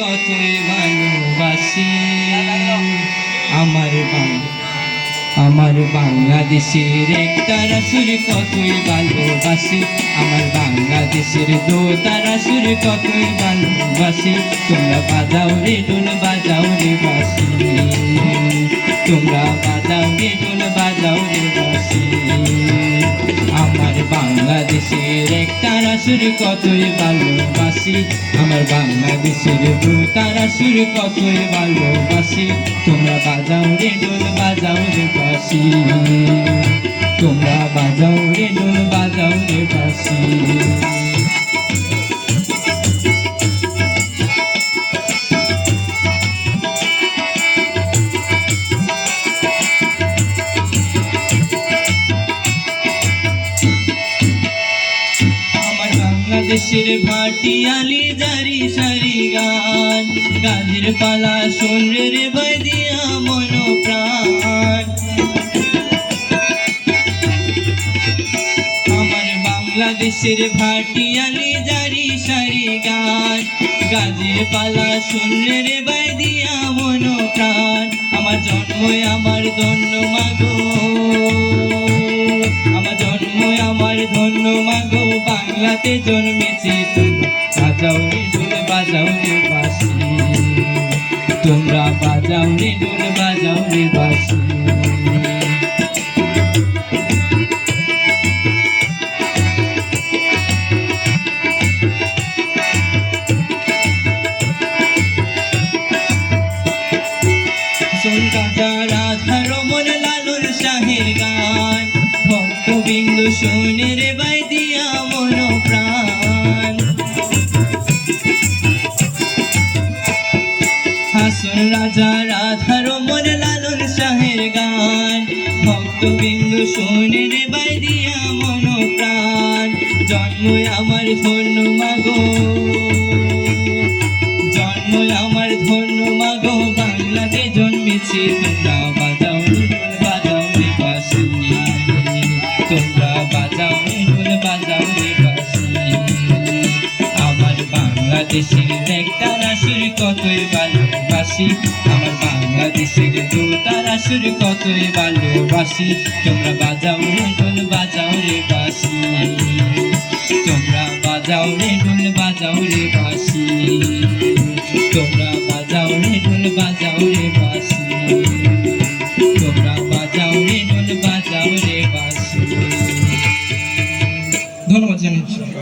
কতই ভালোবাসি? আমার বাংলা আমার বাংলাদেশের একতারা সুর কতই ভালোবাসি? আমার বাংলাদেশের দো তারা সুর কতই ভালোবাসি? তোমরা বাজাও রে ডোল বাজাও রে বাসি তোমরা বাজাও রে ডোল বাজাও রে বাসি আমার বাংলাদেশের একতারা সুর কতই ভালোবাসি? আমার বাংলাদেশের তারা সুর কতই ভালোবাসি। তোমরা বাজাও রে ডোল বাজাও রে বাসি তোমরা বাজাও রে ডোল বাজাও রে বাসি বাংলাদেশের ভাটিয়ালি জারি সারি গান। গানের পালা শোন রে বদিয়া মন প্রাণ আমার বাংলাদেশের ভাটিয়ালি জারি সারি গান। গাজের পালা শুনলে রে বাইদিয়া মন প্রাণ আমার জন্ম আমার ধন্য মাগো। বাংলাতে জন্মেছি বাজাও রে ঢোল বাজাও রে বাসি তোমরা বাজাও রে ঢোল বাজাও রে বাসি কাকা রাধা রমন লালন শাহের গান, ভক্তবিন্দু শোনে হাসন রাজা রাধা রমন লালন শাহের গান ভক্তবিন্দু শোনে রে বাই মন প্রাণ জন্ম আমার ধন্য মাগো জন্ম আমার ধন্য মাগো বাংলাতে জন্মেছি তোমরা বাজাও বাজাও রে বাঁশি তোমরা বাজাও বাংলাদেশের একতারা সুর কতই ভালোবাসি? আমার বাংলাদেশের দু তারা সুর কতই ভালোবাসি? তোমরা বাজাও রে ঢোল, বাজাও রে বাসি তোমরা বাজাও রে ঢোল, বাজাও রে বাসি তোমরা বাজাও রে ঢোল, বাজাও রে